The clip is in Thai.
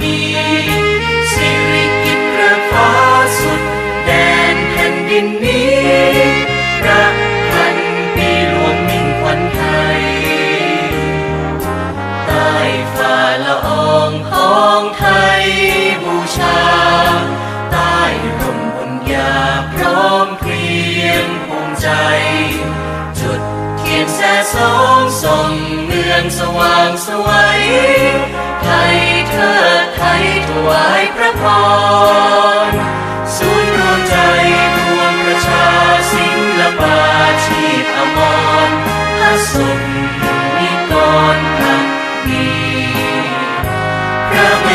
มีสิริกิตพระฟ้าสุด แดนแผ่นดินนี้พระพันปีหลวงมิ่งขวัญไทยใต้ฝ่าละอองของไทยบูชา ใต้ร่มบุญญาพร้อมเพรียงภูมิใจ จุดเทียนแสสองส่องเมืองสว่างสวัย วายพระพรศูนย์วมใจพวงประชาศิลปาชีพอมรพระสุมีตนพักดีพระเม